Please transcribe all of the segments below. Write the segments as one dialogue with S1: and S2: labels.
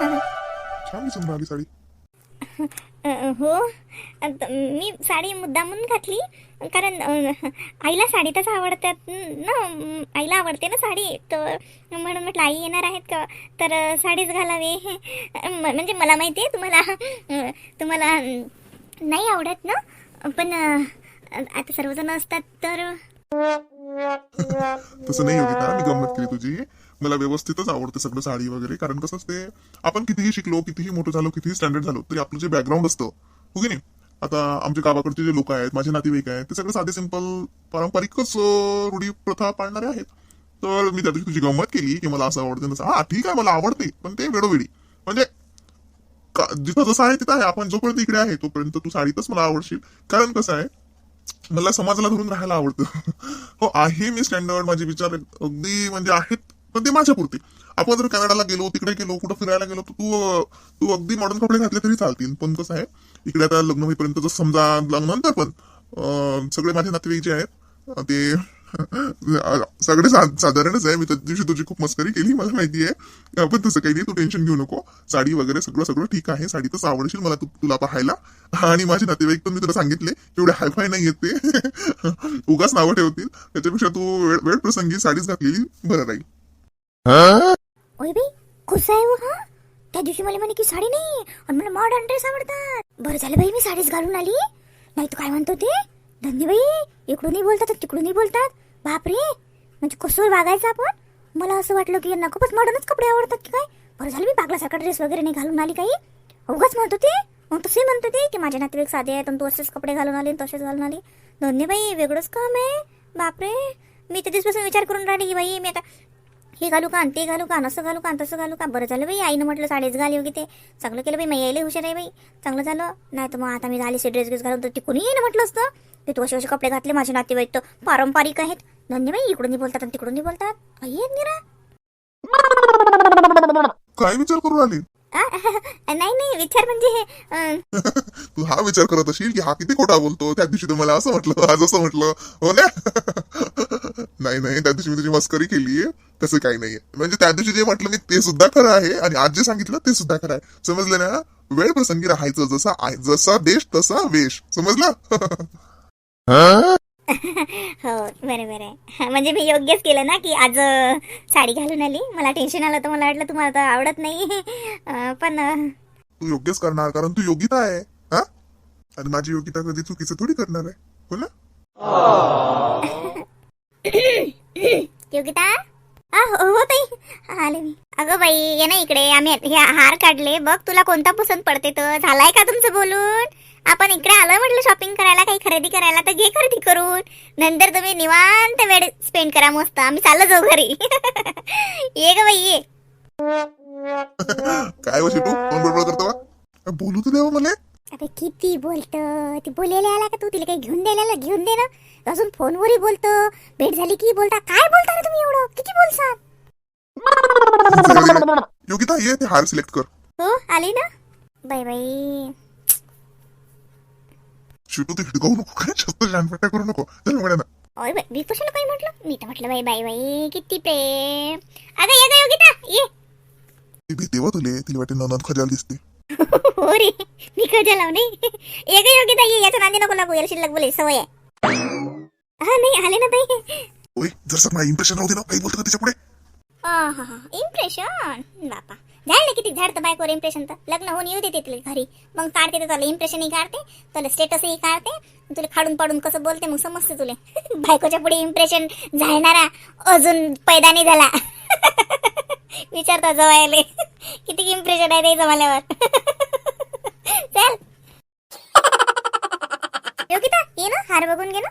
S1: छान दिसून राहिली साडी.
S2: अ, हो. मी साडी मुद्दामून घातली कारण अ, आईला साडीतच आवडतात ना म, आईला आवडते ना साडी तर म्हणून म्हटलं आई येणार आहेत का? तर अ, साडीच घालावी. म- म्हणजे मला माहिती आहे तुम्हाला अ, तुम्हाला नाही आवडत ना? पण अ, आता सर्वजण असतात तर
S1: तसं नाही योगिता मी गंमत केली तुझी. मला व्यवस्थितच आवडते सगळं साडी वगैरे. कारण कसं असते आपण कितीही शिकलो कितीही मोठं झालो कितीही स्टँडर्ड झालो तरी आपलं जे बॅकग्राऊंड असतं हो की नाही? आता आमच्या गावाकडचे जे लोक आहेत माझे नातेवाईक आहेत ते सगळे साधे सिंपल पारंपरिकच रूढी प्रथा पाळणारे आहेत. तर मी त्या दिवशी तुझी गंमत केली की मला असं आवडते तसं. हा ठीक आहे मला आवडते पण ते वेळोवेळी. म्हणजे का- जिथं जसं आहे तिथं आहे. आपण जोपर्यंत इकडे आहे तोपर्यंत तू साडीतच मला आवडशील. कारण कसं आहे मला समाजाला धरून राहायला आवडतं. हो आहे मी स्टँडर्ड माझे विचार अगदी म्हणजे आहेत. पण ते माझ्या पुरते आपण जर कॅनडाला गेलो तिकडे गेलो कुठं फिरायला गेलो तर तू तू अगदी मॉडर्न कपडे घातले तरी चालतील. पण कसं आहे इकडे आता लग्न होईपर्यंत जर समजा लग्नानंतर पण सगळे माझे नातेवाईक जे आहेत ते सगळे साधारणच आहे. मी त्या दिवशी तुझी खूप मस्करी केली मला माहिती आहे. पण तसं काही नाही तू टेन्शन घेऊ नको. साडी वगैरे सगळं सगळं ठीक आहे. साडी तसं आवडशील मला तू तुला पाहायला. आणि माझे नातेवाईक पण मी तुला सांगितले एवढे हायफाय नाही येत ते. उगाच नावं ठेवतील. त्याच्यापेक्षा तू वेळ वेळ प्रसंगी साडीच घातलेली बरं राहील.
S2: ओय बे खुश आहे हा? त्या दिवशी मला म्हणे की साडी नाही आणि मला मॉडर्न ड्रेस आवडतात. बरं झालं बाई मी साडीच घालून आली. नाही तू काय म्हणतो ते? धन्य बाई इकडूनही बोलतात तिकडून तिकडूनही बोलतात. बापरे म्हणजे कसं वागायचं आपण? मला असं वाटलं की यांना खूपच मॉडर्नच कपडे आवडतात की काय? बरं झालं मी पागलासारखा ड्रेस वगैरे नाही घालून आली काही. उगाच म्हणतो ते? मग तसे म्हणतो ते की माझे नातेवाईक साधे आहेत तू असेच कपडे घालून आले तसेच घालून आले. धन्य बाई वेगळंच काम आहे. बापरे मी तर दिवसापासून विचार करून राहिली की बाई मी आता हे घालू का ते घालू का असं घालू का तसं घालू का? बरं झालं बाई आईनं म्हटलं साडीच घाल योगी ते. चांगलं केलं बाई मी यायला हुशार आहे बाई. चांगलं झालं. नाही तर मग आता मी झाली ड्रेस ड्रेस घालून. तर ती कोणी येईन म्हटलं असतं. की तू असे असे कपडे घातले माझे नातेवाईक तर पारंपरिक आहेत. धन्य बाई इकडूनही बोलतात आणि तिकडून बोलतात. काही निरा
S1: काय विचार करून
S2: आली? नाही नाही विचार म्हणजे
S1: तू हा विचार करत असशील की हा किती खोटा बोलतो? त्या दिवशी तू मला असं म्हटलं आज असं म्हटलं. हो ना? नाही नाही त्या दिवशी मी तुझी मस्करी केली तसं काही नाहीये. म्हणजे त्या दिवशी जे म्हटलं मी ते सुद्धा खरं आहे आणि आज जे सांगितलं ते सुद्धा खरं आहे. समजलं ना? वेळ प्रसंगी राहायचं जसा आहे जसा देश तसा वेश. समजलं?
S2: हो बरोबर आहे म्हणजे मी योग्यच केलं ना की आज साडी घालून आली. मला टेन्शन आलं तर मला वाटलं तुम्हाला तर आवडत नाही. पण
S1: तू योग्यच करणार कारण तू योगिता आहे. हा? आणि माझी योगिता कधी चुकीचं थोडी करणार आहे. हो ना?
S2: योगिता आ, हो हो ताई. आले मी. अगं बाई ये ना इकडे. आम्ही हे हार काढले. बघ तुला कोणता पसंत पडते तर. झालाय का तुमचं बोलून? आपण इकडे आलोय म्हटलं शॉपिंग करायला काही खरेदी करायला. तर घे खरेदी करून. नंतर तुम्ही निवांत वेळ स्पेंड करा मस्त. आम्ही चाललो जाऊ घरी. ये ग बाई ये.
S1: काय वशी तू कोण करतो? बोलू तर द्यावं मला.
S2: अबे किती बोलत? ती बोलायला आला का तू? तिला काही घेऊन द्यायला घेऊन दे ना. अजून फोनवरही बोलतो. भेट झाली की बोलता? काय बोलता रे तुम्ही एवढं? किती बोलसाल?
S1: योगिता ये ते हार सिलेक्ट कर.
S2: हो आली ना? बाई बाई.
S1: शिटू ते हिडकावू नको काय जास्त जानपट्या करू नको. चल मग ना.
S2: ओय बाई मी कशाला काही म्हटलं? मी तर म्हटलं बाई बाई बाई किती प्रेम. अगं ये ग योगिता ये.
S1: ती भीती व तुले तिला वाटे ननद खजाल दिसते.
S2: हो रे मी कधी लाव नाही. ये ग योगिता ये याच्या नांदी नको लागू याला शिल्लक बोले सवय आहे. हा नाही आले ना ताई
S1: ओय जर मला इम्प्रेशन राहू दे ना काही बोलतो का तिच्या पुढे
S2: इम्प्रेशन बापा. झाडले किती? झाड तर बायकोवर इम्प्रेशन तर. लग्न होऊन येऊ देते तिला घरी. मग काढते तर तुला इम्प्रेशनही काढते तुला स्टेटसही काढते तुला खाडून पाडून कसं बोलते मग समजते तुले. बायकोच्या पुढे इम्प्रेशन झाडणारा अजून पैदा नाही झाला. विचारता जवायले किती इम्प्रेशन आहे ते मल्यावर चल. योगिता ये ना हार बघून घे ना.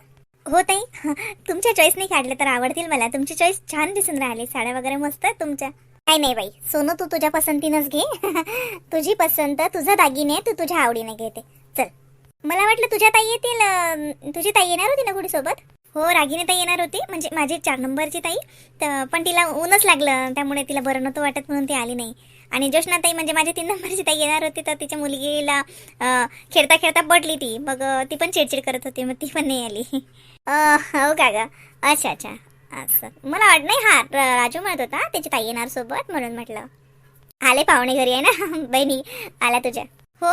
S2: हो ताई. तुमच्या चॉईसने काढले तर आवडतील मला. तुमची चॉईस छान दिसून राहिली. साड्या वगैरे मस्त तुमच्या. काही नाही बाई. सोनू तू तुझ्या पसंतीनंच घे. तुझी पसंत तुझा दागिने तू तुझ्या आवडीने घेते. चल. मला वाटलं तुझ्या ताई येतील तुझी ताई येणार होती ना कुठे सोबत हो रागिनी ताई येणार होती. म्हणजे माझी चार नंबरची ताई. तर पण तिला ऊनच लागलं. त्यामुळे तिला बरं नव्हतं वाटत म्हणून ती आली नाही. आणि जोशना ताई म्हणजे माझी तीन नंबरची ताई येणार होती. तर तिच्या मुलगीला खेळता खेळता पडली ती. मग ती पण चिडचिड करत होती. मग ती पण नाही आली. हो का ग? अच्छा अच्छा. असं. मला वाट नाही हा राजू म्हणत होता त्याची ताई येणार सोबत म्हणून म्हटलं. आले पाहुणे घरी आहे ना? बहिणी आल्या तुझ्या. हो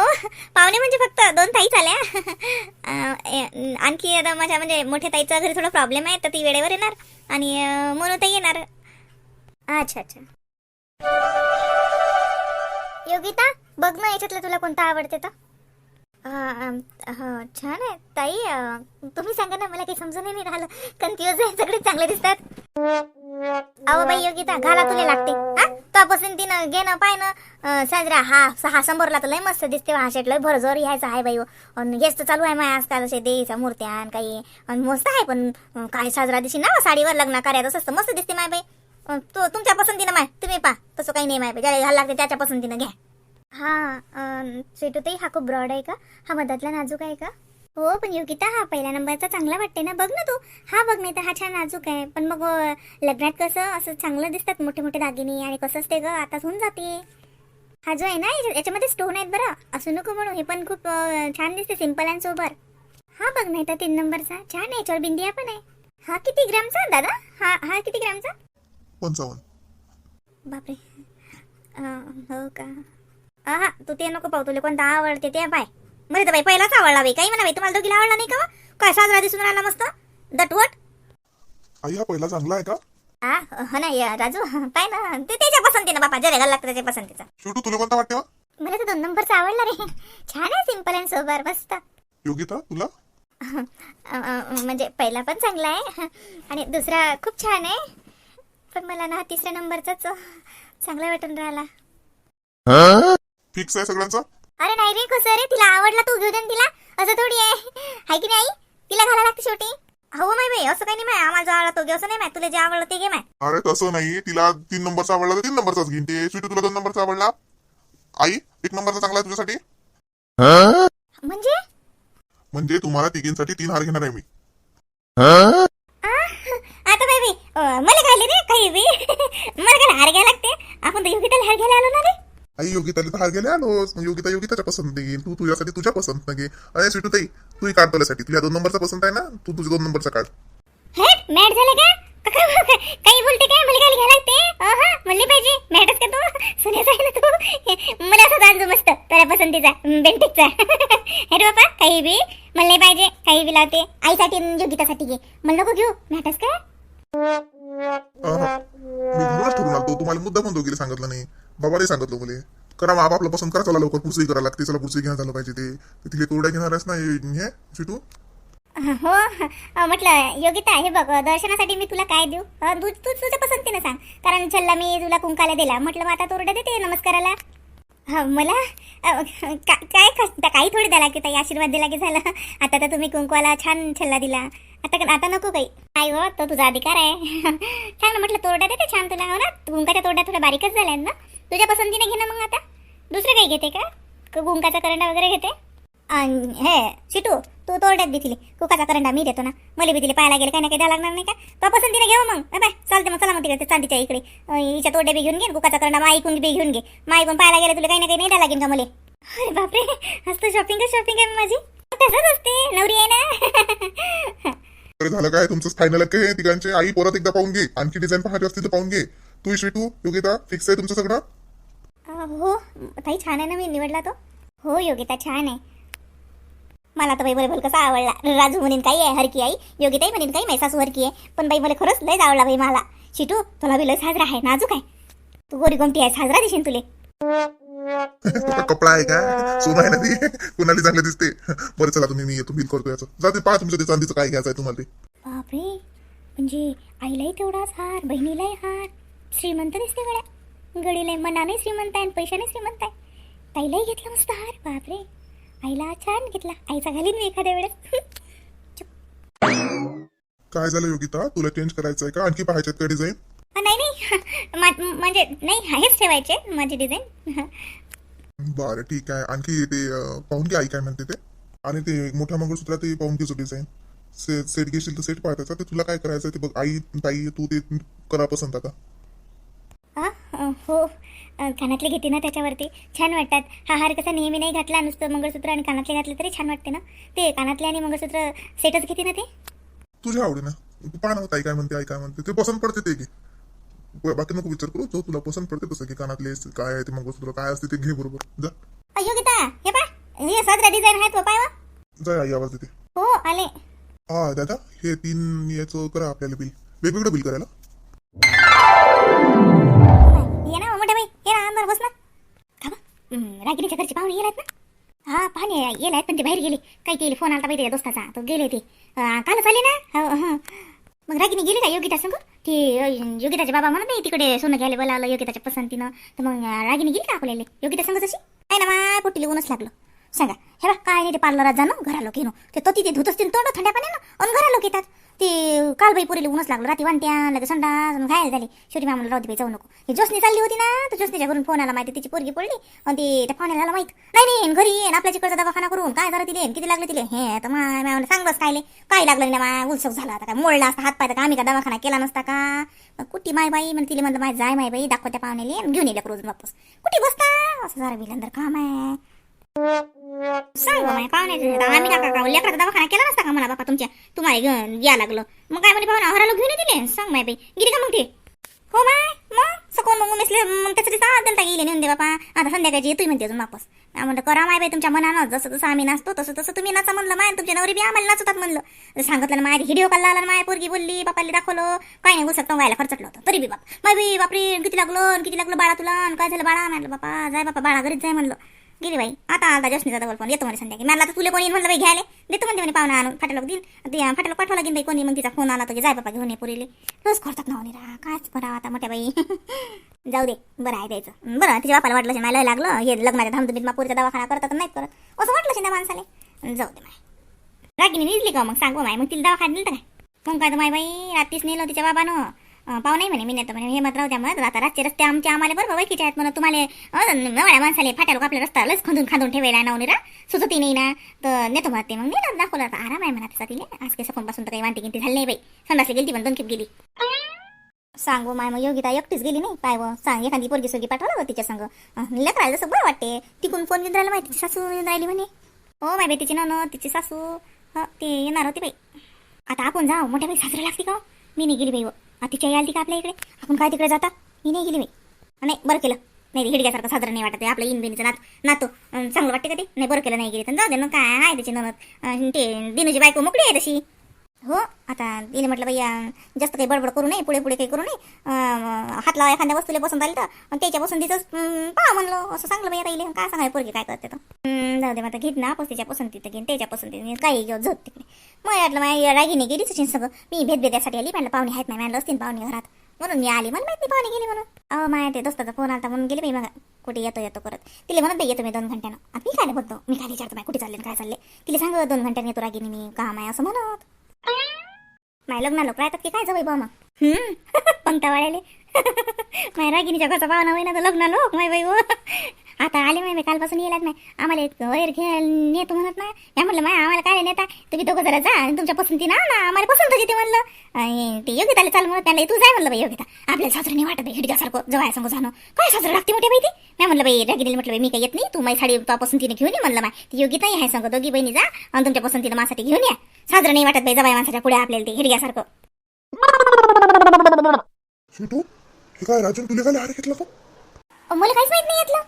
S2: पाहुणे म्हणजे फक्त दोन ताईच आल्या. आणखी आता माझ्या म्हणजे मोठ्या ताईचा घरी थोडा प्रॉब्लेम आहे तर ती वेळेवर येणार आणि म्हणून ताई येणार. अच्छा अच्छा. योगिता बघ ना याच्यातलं तुला कोणता आवडते तर. अं, हो, छान आहे. ताई तुम्ही सांगा ना मला काही समजून नाही राहिलं. कन्फ्युज आहे सगळे चांगले दिसतात. अहो बाई योगिता घाला तुला लागते. हा तो घेणं घे पाय ना साजरा हा हा संभरला तर लय मस्त दिसते हा शेट लय भरजोर यायचा आहे बाई आणि हेच तर चालू आहे माय आजकाल असे देवीच्या मूर्त्या आणि काही. आणि मस्त आहे पण काय साजरा दिशी ना साडीवर लग्न करायचं असतं मस्त दिसते माय बाई. तू तो तुमच्या पसंतीनं माय तुम्ही पा तसं काही नाही माय बाई. ज्याला घाल लागते त्याच्या पसंतीनं घ्या. हा स्वीटूताई हा खूप ब्रॉड आहे का? हा मधातला नाजूक आहे का? हो पण योगिता हा पहिल्या नंबरचा चांगला वाटते ना. बघ ना तू. हा बघ नाही तर हा छान नाजूक आहे. पण मग लग्नात कसं असं चांगलं दिसतात मोठे मोठे दागिने आणि कसं असते ग आताच होऊन जाते. हा जो आहे ना याच्या- याच्यामध्ये स्टोन आहेत बरं. असं नको म्हणू हे पण खूप छान दिसते सिंपल अँड सोबर हा बघ नाही तर तीन नंबरचा. छान आहे याच्यावर बिंदिया पण आहे. हा किती ग्रामचा दादा हा हा किती ग्रामचा?
S1: पंचावन्न.
S2: बापरे. हो का? हा तू ते नको पाहू तुला कोणता आवडते ते पाय. मला तर बाई पहिलाच आवडला बाई काही म्हणा बाई तुम्हाला दोघीला आवडला नाही का हो? काय साजरा दिसून राहिला मस्त? दटवट
S1: आई हा पहिला चांगला आहे का?
S2: हा हो ना या राजू पाय ना ते त्याच्या पसंतीनं बापा जरे लागतं त्याच्या पसंतीचा.
S1: शेवटू तुला कोणता वाटते?
S2: मला तर दोन नंबरचा आवडला रे. छान आहे सिंपल अँड सोबर मस्त.
S1: योगिता तुला?
S2: म्हणजे पहिला पण चांगला आहे आणि दुसरा खूप छान आहे. पण मला ना हा तिसऱ्या नंबरचाच चांगला वाटून राहिला.
S1: फिक्स आहे सगळ्यांचा?
S2: अरे नाही रे कसं रे? तिला आवडला तू घेऊ दे ना तिला? असं थोडी आहे. हाय की नाही? तिला घाला लागते शेवटी. हो माय बाई असं काही नाही माय. आम्हाला जो आवडला तो घे. असं नाही माय. तुला जे आवडलं ते घे माय.
S1: अरे तसं नाही. तिला तीन नंबरचा आवडला तर तीन नंबरचाच घेईन. ते स्वीटू तुला दोन नंबरचा आवडला? आई एक नंबरचा चांगला आहे तुझ्यासाठी?
S2: म्हणजे?
S1: म्हणजे तुम्हाला तिघींसाठी तीन हार घेणार आहे मी.
S2: आ, आता बाई बाई अं, मला घाले रे? काही बी? मला काय हार घ्यायला लागते? आपण तर योगिताला हार घ्यायला आलो ना रे?
S1: आई योगिताला तर हार गेले आलोच मग योगिता योगिताच्या पसंत. घेईन तू तुझ्यासाठी तुझ्या पसंत. घे अरे स्वीटू ताई तू काढ तुझ्यासाठी. तुझ्या दोन नंबरचा पसंत आहे ना तू तुझ्या दोन नंबरचा काढ.
S2: हे मॅट झालं का? काही बोलते काय मला घ्यायला लागते? अहा, म्हणले पाहिजे. मॅटच का तू? सुनेच आहे ना तू? मला असं जाणजो मस्त. तुझ्या पसंतीचा. बेंटिकचा हे रे बापा काही बी. मला नाही पाहिजे. काही बी लावते. आईसाठी योगितासाठी घे. मला नको घेऊ. मॅटच का.
S1: मी ठरून आलतो. तुम्हाला मुद्दा पण दोघीला सांगितलं नाही. बाबाने सांगितलं मुले. करा बाप आपलं पसंत करा चला लवकर पुढचंही करा लागते चला पुढचंही घेणं झालं पाहिजे ते. ते तिला तोरड्या घेणार आहेस ना हे हे, स्वीटू
S2: हो अं, म्हटलं योगिता हे बघ दर्शनासाठी मी तुला काय देऊ? अं, तू तू तुझ्या पसंतीनं सांग. कारण छल्ला मी तुला कुंकाला दिला. म्हटलं मग आता तोरडा देते नमस्काराला. हा मला? अं, का- काय कस- काही थोडी द्यायला की ताई. आशीर्वाद दिला की झाला. आता तर तुम्ही कुंकवाला छान छल्ला दिला. आता आता नको काही. काय हो तो तुझा अधिकार आहे. छान ना म्हटलं तोरडा देते छान तुला हो ना? कुंकाच्या तोरड्या थोड्या बारीकच झाल्या ना? तुझ्या पसंतीने घे ना मग आता. दुसरं काही घेते का? क- कुंकाचा करंडा वगैरे घेते? अन हे शिटू तू तोरड्यात दे तिले. कुकाचा करंडा मी देतो ना. मला बी तिले पाहायला गेले काही ना काही द्यावं लागणार नाही का? तो पसंतीने घेऊ मग. बाय चालते मग चला मग तिकडे चांदीच्या इकडे. अं, हिच्या तोरड्या बी घेऊन घे कुकाचा करंडा मग ऐकून बी घेऊन घे. मग ऐकून पाहायला गेले तुला काही ना काही नाही द्यावं लागेल का मला? अरे बापरे. आज तर शॉपिंग शॉपिंग आहे माझी. तसंच असते नवरी आहे ना.
S1: झालं काय? तुमचं फायनल काय तिघांचे. आई परत एकदा पाहून घे. आणखी डिझाईन पाहायची असतील तर पाहून घे. तू शिटू योगिता फिक्स आहे तुमचं सगळं?
S2: हो ताई छान आहे ना मी निवडला तो? हो योगिता छान आहे. मला तर बाई बरोबर कसा आवडला. राजू म्हणेन काही आहे हरकी आई. योगिताई म्हणेन काही मैसासू हरकी आहे. पण बाई मला खरंच लयच आवडला बाई मला. शिटू तुला बी लय साजरा आहे नाजूक आहे. तू गोरी गोमटी आहे साजरा दिसेन तुले.
S1: कपडा आहे का? सोनं आहे ना ती? कुणाला चांगलं दिसते? बरं चला तुम्ही मी येतो बिल करतो याचं. जाते पहा तुमचं ते चांदीचं काय घ्यायचं आहे तुम्हाला ते.
S2: बापरे. म्हणजे आईलाही तेवढाच हार बहिणीलाही हार. श्रीमंत दिसते गड्या. गडीला मनाने श्रीमंत आहे पैशाने श्रीमंत आहे. ताईलाही घेतला मस्त हार. बापरे. आईला छान घेतला. आईचा घालीन मी एखाद्या वेळेस.
S1: काय झालं योगिता? तुला चेंज करायचं आहे का? आणखी पाहायचे का डिझाईन
S2: नाही नाही. म्हणजे नाही हेच ठेवायचे माझी डिझाईन
S1: बरं ठीक आहे. आणखी ते पाहून घे आई काय म्हणते ते. आणि ते मोठ्या मंगळसूत्रात ते पाहून घे डिझाईन से सेट घेशील तर सेट पाहायचा ते तुला काय करायचं ते बघ. आई ताई तू ते करा पसंत आता.
S2: हा. हो कानातले घेते ना त्याच्यावरती. छान वाटतात. हा हार कसा नेहमी नाही घातला नुसतं मंगळसूत्र आणि कानातले घातले तरी छान वाटते ना? ते कानातले आणि मंगळसूत्र सेटच घेते ना ते?
S1: तुझ्या आवडीनं. तू पाहा ना ताई काय म्हणते आई काय म्हणते. ते पसंत पडते ते घे. बाकी नको विचार करू. जो तुला पसंत पडते तसं की कानातले काय आहे ते मंगळसूत्र काय असते ते घे बरोबर. जा.
S2: अयो गीता हे पा हे साजरा डिझाईन आहेत पाय वा.
S1: जा आई आवाज देते.
S2: हो आले.
S1: हा दादा हे तीन याचं करा आपल्याला बिल. वेगवेगळं बिल करायला.
S2: ये बस ना का रागिणीच्या घरचे पाहुणे येत ना? हा पाहुणे येलात पण ते बाहेर गेले. काही केले फोन आलता पाहिजे दोस्ताचा. तो गेले ते. कालच आले ना? हो, हो. मग रागिनी गेली का योगिता संग? ते योगिताचे बाबा म्हणत नाही तिकडे सोनं घ्यायला बोलावलं योगिताच्या पसंतीनं. तर मग रागिनी गेली का आपल्याला? योगिता संग तशी काय ना माय पोटीला ऊनच लागलं. सांगा हे बा काय नाही ते पार्लरात जाणं घरा लोक ते तो तिथे धुत असतील तोंड थंड्या पाण्यानं आणि घरा लोक येतात. ते काल बाई पुरीला ऊनच लागलं. रात्री वानत्या लगेच संडास आणि घायल झाली. शेवटी मामाला राहू दे बाई जाऊ नको. ही जोसनी चालली होती ना तर जोसनीच्या घरून फोन आला माहिती तिची पोरगी पडली. आणि ते त्या पाहुण्याला आला माहीत. नाही नाही घरी येईन आपल्या चिकडचा दवाखाना करून. काय झालं तिले किती लागलं तिले? हे तर माय सांगलंच कायले. काय लागलं नाही माय उलसक झाला आता काय? मोडला असता हात पाय तर आम्ही का दवाखाना केला नसता का? मग कुठे माय बाई? म्हणजे तिला म्हणलं माय जाय माय बाई दाखव त्या पाहुण्याले घेऊन येईल रोज वापस. कुठे बसता? असं जरा बिलंदर काम आहे. सांग बा माय नाही आम्ही का का लेकराचा दवाखाना केला नसता का म्हणा बापा तुमच्या? तुम्हाला घेऊन या लागलं. मग काय म्हणे पाहुणा हराला घेऊन दिले सांग माय बाई. गेली का मग ते? हो माय मग? सकोन मग उमेसले मग त्यासाठी सहा देता गेले नेऊन दे बापा. आता संध्याकाळची येतोय म्हणते अजून वापस. मी म्हणलं करा माय बाई तुमच्या मनानं. जसं जसं आम्ही नाचतो तसं तसं तुम्ही नाचा म्हणलं. माय तुमच्या नवरी बी आम्हाला नाचतात म्हणलं. सांगितलं ना माझी व्हिडिओ कॉल आला माय पोरगी बोलली बापाला दाखवलं. काय नाही घुसत टोंगायला खर्चटलं होतं. तरी बी बाप. माय बाई बापरे किती लागलो किती लागलं बाळा तुला? आणि काय झालं बाळा? म्हणलं बापा जाय बापा बाळा घरीच जाय म्हणलं. गेली बाई. आता आला जशनीचा डबल फोन येतो म्हणे संध्याकाळी. मला आता तुला कोणी म्हणलं बाई घ्यायला? देतो म्हणते म्हणे पाहुणा आणून. फाटलोक दिन ते फाटलोक पाठवला गेली बाई कोणी. मग तिचा फोन आला तुझ्या की जाय घेऊन ये पुरीले. रोज करतात ना रा कायच बरं आता मोठ्या बाई. जाऊ दे बरं आहे द्यायचं. बरं तिच्या बापाला वाटलं मला लागलं. हे लग्नाच्या धामधुमीत मा पुरीचा दवाखाना करतात नाही करत. असं वाटलं त्या माणसाले. जाऊ दे माय. रागिनी निघली का मग? सांगू हो माय. मग तिला दवाखान्यात दिलं काय? मग काय तर माय बाई रात्रीच नेलं तिच्या बाबानं. पाहू नाही म्हणे मी नेतो म्हणे हे मत राहू द्या मग आता रातचे रस्ते आमचे आम्हाला बरोबर वैकीचे आहेत म्हणून तुम्हाला नवळ्या माणसाले फाट्या लोक आपल्या रस्ता लस खांदून खांदून ठेवायला नवनीरा सुचती नाही ना तर नेतो म्हणते मग मी दाखवलं आता आराम आहे म्हणा तिचा तिने आज के सफोनपासून तर काही वांटी गिंती झाली नाही बाई. संडासली गेली पण दोन खेप गेली. सांगू माय मग योगिता एकटीच गेली नाही पाय व. सांग एखादी पोरगी सोगी पाठवला तिच्या संग. लेकरायला जसं बरं वाटते. तिकून फोन घेऊन राहिला माहिती सासू येऊन राहिली म्हणे. हो माय बाई तिची न तिची सासू. ते येणार होती बाई. आता आपण जाऊ मोठ्या बाई सासरे लागते का हो? मी नाही गेली बाई व आ, आली का आपल्या इकडे? आपण काय तिकडे जाता? मी नाही गेली मी नाही बरं केलं. नाही हिडग्यासारखं साधारण नाही वाटत आहे. आपलं इनबिनीचं नात नातो. चांगलं वाटते का ते? नाही बरं केलं नाही गेली तर. जाऊ दे मग. काय आहे त्याची ननद? ते दिनूची बायको मोकळी आहे तशी. हो आता तिने म्हटलं भैया जास्त काही बडबड करू नये पुढे पुढे काही करू नये. हात लावा एखाद्या वस्तूला पसंत आली तर. त्याच्या पसंतीचंच पहा म्हणलं असं सांगलं भैया ताईले काय सांगाय पोरगी काय करते तर जाऊ दे मग घेत ना आपण तिच्या पसंतीत घेईन त्याच्या पसंतीने काही घेऊ झोप तिकडे. मग वाटलं माझ्या रागीने गेलीच असेल सगळं. मी भेदभेद्यासाठी आली म्हणलं पाहुणे आहेत नाही म्हणलं असतील पाहुणे घरात. म्हणून मी आली मला माहिती पाहुणे गेली म्हणून. अहो माया ते दोस्ताचा फोन आला म्हणून गेली बाई मग. कुठे येतो येतो करत तिला म्हणत बाई येतो मी दोन घंट्यानं. आता मी काय बोलतो? मी काय विचारतो बाई कुठे चालले काय चालले? तिला सांग दोन घंट्याने येतो रागीने मी काम आहे असं म्हणत. माय लग्न लोक राहतात की काय जाऊ बा मग? हम्म. पंक्ता वाढायले. माय रागिनीच्या घरचा पाहुणा होईना तर लग्न लोक माय बाई हो आता आले माय बाई कालपासून येलाच नाही आम्हाला एक वैर घ्यायला नेतो म्हणत ना या म्हणलं माय आम्हाला काय नेता? तुम्ही दोघं जरा जा आणि तुमच्या पसंती ना. आम्हाला पसंत येते म्हणलं. आणि ते योगिताला चाल म्हणत त्यांना तू जाय म्हणलं बाई योगिता आपल्याला नाही वाटत हिडग्यासारखं जवळ सांगू जाणं. काय सासरं लागते मोठे बाई ती? मी म्हणलं बाई रागिनीला म्हटलं बाई मी काही येत नाही. तू माझी साडी पसंतीने घेऊन ये म्हणलं माय. ती योगिताही आहे सांग. दोघी बहिणी जा आणि तुमच्या पसंतीनं माझ्यासाठी घेऊन या. साजरं नाही वाटत बाई जवाय माणसाच्या पुढे आपल्याला ते हिडग्यासारखं
S1: स्वीटू हे काय राजन तुला काय हार घेतला तो?
S2: अहो, मला काहीच माहीत नाही यातलं.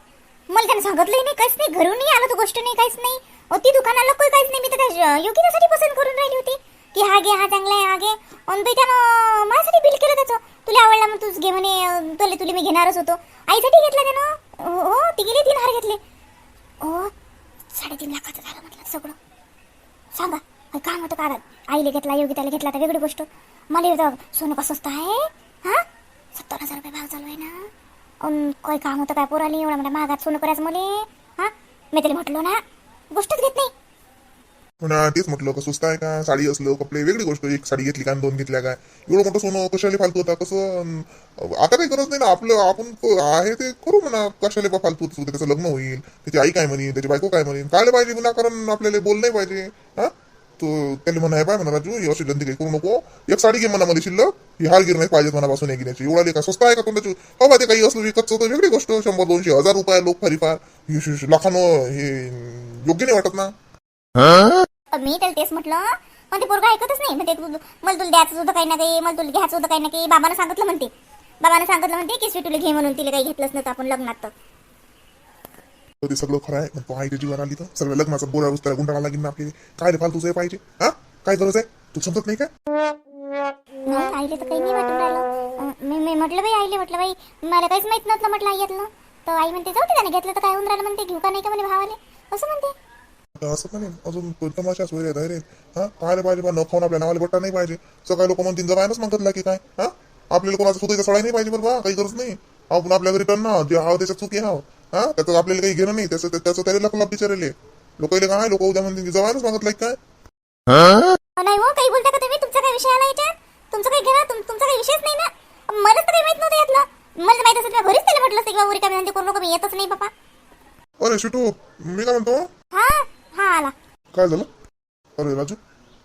S2: मला त्यानं सांगितलंही नाही काहीच नाही घरून नाही आलं तो गोष्ट नाही काहीच नाही. अहो, ती दुकानाला काही काहीच नाही मी तर काय योगितासाठी पसंत करून राहिली होती. की हा घे हा चांगला आहे हा घे. आणि बाई त्यानं माझ्यासाठी बिल केलं त्याचं. तुला आवडला मग तूच घे म्हणे अं, तुला तुला मी घेणारच होतो. आईसाठी घेतला त्यानं. हो हो, ती गेली तीन हार घेतले. हो साडेतीन लाखाचं झालं म्हटलं सगळं. सांगा. ते काय म्हणतो का आईला घेतला योगिताला घेतला तर वेगळी गोष्ट. मला येतं सोनं कसं स्वस्त आहे? हा? सत्तर हजार रुपये भाव चालू आहे ना? अन काय काम होतं काय पोराली? एवढा मोठ्या महागात सोनं करायचं मले. हा? मी त्याला म्हटलो ना गोष्टच घेत नाही.
S1: पुन्हा तेच म्हटलं का स्वस्त आहे का? साडी असलं कपडे वेगळी गोष्ट. एक साडी घेतली का दोन घेतल्या काय? एवढं मोठं सोनं कशाला फालतू होता? कसं आता काही गरज नाही ना. आपलं आपण आहे ते करू म्हणा. कशाला बा फालतू होतं, त्याचं लग्न होईल. त्याची आई काय म्हणेन त्याची बायको काय म्हणेन काय पाहिजे विनाकारण आपल्याला बोल नाही पाहिजे. हा? तो त्याला म्हणा पाय म्हणा राजू ही अशी गंदी काही करू नको. एक साडी घे म्हणा मला शिल्लक. ही हार गिर नाही पाहिजे मनापासून एक घेण्याची. एवढा का स्वस्त आहे का तोंडाची बाबा ते काही असलं विकतचं तर वेगळी गोष्ट. शंभर दोनशे हजार रुपये लोक फारी फार. हे लाखानं हे योग्य नाही वाटत ना.
S2: मी त्याला तेच म्हटलं. पण ते पोरगा ऐकतच नाही. म्हणते तू मला तुला द्यायचं होतं काही ना काही मला तुला घ्यायचं होतं काही ना काही. बाबानं सांगितलं म्हणते. बाबाने सांगितलं म्हणते की स्वीटूला घे म्हणून तिला काही घेतलंच नव्हतं आपण लग्नात तर.
S1: ते सगळं खरं आहे? पण तो आईच्या जीवावर आली तर? सगळं लग्नाचा बोरा त्याला गुंडाळा लागेल ना आपली काय रे फालतूच आहे पाहिजे? हा? काय गरज आहे? तू समजत नाही काय
S2: नाही आईले तर काही नाही वाटून राहिलं. अं, मी मी म्हटलं बाई आईले म्हटलं बाई मला काहीच माहीत नव्हतं म्हटलं आई यातलं तर आई म्हणते जाऊ दे त्याने घेतलं तर काय होऊन राहिलं? म्हणते घेऊ का नाही का? म्हणे भावाले. असं म्हणते.
S1: असं पण आहे, अजून तो तमाशाच वगैरे धैर्य हा? काय पाहिजे बा न खाऊन आपल्या नावाला बट्टा नाही पाहिजे. सकाळी लोक म्हणतील जवायनच म्हणतात की काय? हा? आपल्याला कोणाचा सुद्धा सळाई नाही पाहिजे बरं बा. काही गरज नाही. आपण आपल्या घरी टन ना जे हाव त्याच्या चुकी हाव. हा? त्याचं आपल्याला काही घेणं नाही. त्याचं त्याचं त्याला लक्ष बिचारले लोक काय लोक उद्या म्हणतील जवायनच मागत काय?
S2: नाही हो काही बोलता का तुम्ही? तुमचा काही विषय आला याच्यात? तुमचं काही घेणं तुम- तुमचा काही विषयच नाही ना? मला तर काही माहीत नव्हतं यातलं. मला माहीत असेल घरीच त्याला म्हटलं असतं की बाबा रिकामी धंदे करू नको मी येतच नाही बाबा
S1: अरे शिटू मी काय म्हणतो?
S2: हा हा आला.
S1: काय झालं? अरे राजू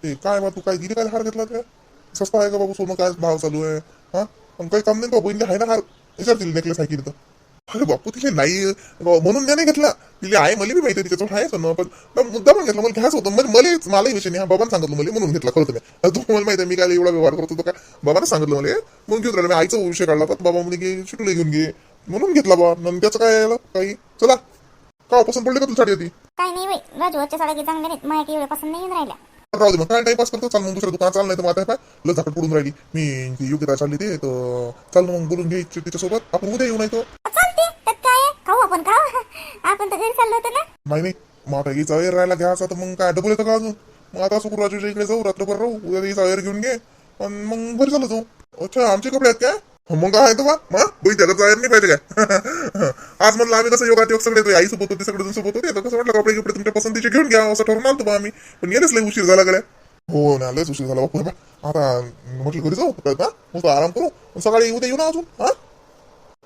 S1: ते काय बा तू काय दिली काय हार घेतला काय? सस्ता आहे का बाबू? सोनं काय भाव चालू आहे? हा? पण काही काम नाही बाबू इथे आहे ना हार? विचारतील नेकलेस आहे की तर. अरे बापू तिथे नाही बाबा, म्हणून नाही घेतला. तिथे आहे मला बी माहिती तिच्याजवळ आहे सोनं पण मुद्दा पण घेतला. मला घ्यायचं होतं म्हणजे मला मलाही विषय नाही. हा बाबांनी सांगितलं मला म्हणून घेतला खरं तुम्ही आता तुम्हाला माहिती मी काय एवढा व्यवहार करत होतो काय बाबाने सांगितलं मला म्हणून घेऊन राहिला मी आईचा विषय काढला तर बाबा म्हणे की शिटूला घेऊन घे. म्हणून घेतला बा. नंतर त्याचं काय आलं? काही. चला. का पसंत पडली का तुला साडी होती
S2: काही नाही बाई राजू आजच्या साड्या काही चांगल्या नाहीत. माझ्या काही एवढ्या पसंत नाही येऊन राहिल्या.
S1: राहू दे मग. काय टाइमपास करतो? चाल मग दुसऱ्या दुकानात चाल नाही तर आता काय लस झाकट पडून राहिली. मी ती योग्यता चालली ते तर चाल मग बोलून घे तिच्यासोबत. आपण उद्या येऊ नाही तो
S2: चालते त्यात काय आहे खाऊ आपण खाऊ आपण तर घरी चाललो होतो ना.
S1: नाही नाही. मग आता याचा वेळ राहायला घ्यायचा तर मग काय डबल येतं का अजून? मग आता सुकू इकडे जाऊ रात्रभर राहू उद्या याचा वेळ घेऊन घे. आणि मग घरी चालू जाऊ. अच्छा आमचे कपडे आहेत काय? मग काय तो बा. बाई त्याला जायला नाही पाहिजे काय? आज म्हणलं आम्ही कसं योगात योग सगळे आई सोबत होते सगळे सोबत होते तर कसं म्हटलं कपडे कपडे तुमच्या पसंतीचे घेऊन घ्या असं ठरवून आलो बा आम्ही. पण येणेच लय उशीर झाला गड्या. हो ना लयच उशीर झाला बापू बा. आता म्हटलं घरी जाऊ ना आराम करू. सकाळी उद्या येऊ ना अजून हा?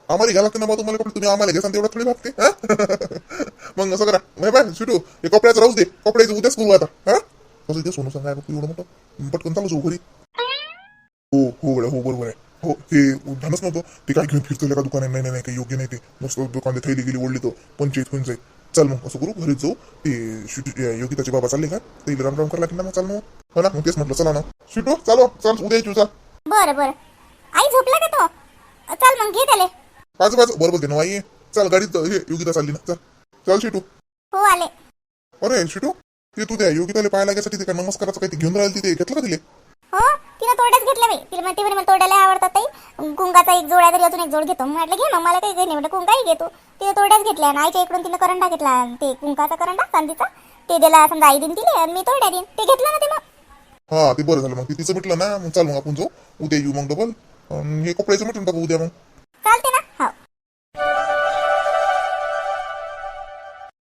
S1: आम्हाला घ्या लागते ना बा तुम्हाला कपडे? तुम्ही आम्हाला घ्या तेवढं थोडी भागते मग असं करा. नाही बाय सुटू. हे कपड्याचं राहूच दे. कपड्याचं उद्याच करू आता हा? कसं ते सोनू सांगाय एवढं मोठं? पटकन चालू जाऊ घरी. हो हो गड्या हो बरोबर आहे. हो हे उद्यानच नव्हतं. ते काय घेऊन फिरतो का दुकान नाही नाही नाही काही योग्य नाही ते. मस्त दुकान थैली गेली ओढली तो पंचायत होऊन जाईल. चल मग असं करू घरीच जाऊ. ते योगिताचे बाबा चालले का? ते राम राम करायला की ना चाल मग. हो ना मग तेच म्हटलं चला ना. शिटू चालू चल उद्या येऊ चाल.
S2: बरं बरं. आई झोपला का तो? चल मग घे त्याला.
S1: पाच पाच. बरोबर दे ना आई चल गाडीत. हे योगिता चालली ना. चल. चल शिटू.
S2: हो आले.
S1: अरे शिटू. ते तू त्या योगिताला पाहायला गेसाठी ते काय नमस्काराचं काही ते घेऊन राहिली तिथे. घेतलं का तिले?
S2: हो तिनं तोड्याच घेतल्या बाई. तिला म्हणते म्हणे मला तोड्याला आवडतात ताई. कुंकाचा एक जोड आहे तरी अजून एक जोड घेतो. म्हटलं घे मग मला काही नाही. म्हटलं कुंकाही घेतो तिने तोड्याच घेतल्या. आणि आईच्या इकडून तिनं करंडा घेतला. ते कुंकाचा करंडा चांदीचा. ते दिला समजा आई दिन दिले आणि मी तोड्या दिन ते घेतलं ना ते मग.
S1: हा ते बरं झालं. मग ते तिचं म्हटलं ना मग चाल मग आपण जाऊ. उद्या येऊ मग डबल हे कपड्याचं म्हटलं टाकू उद्या मग.
S2: चालते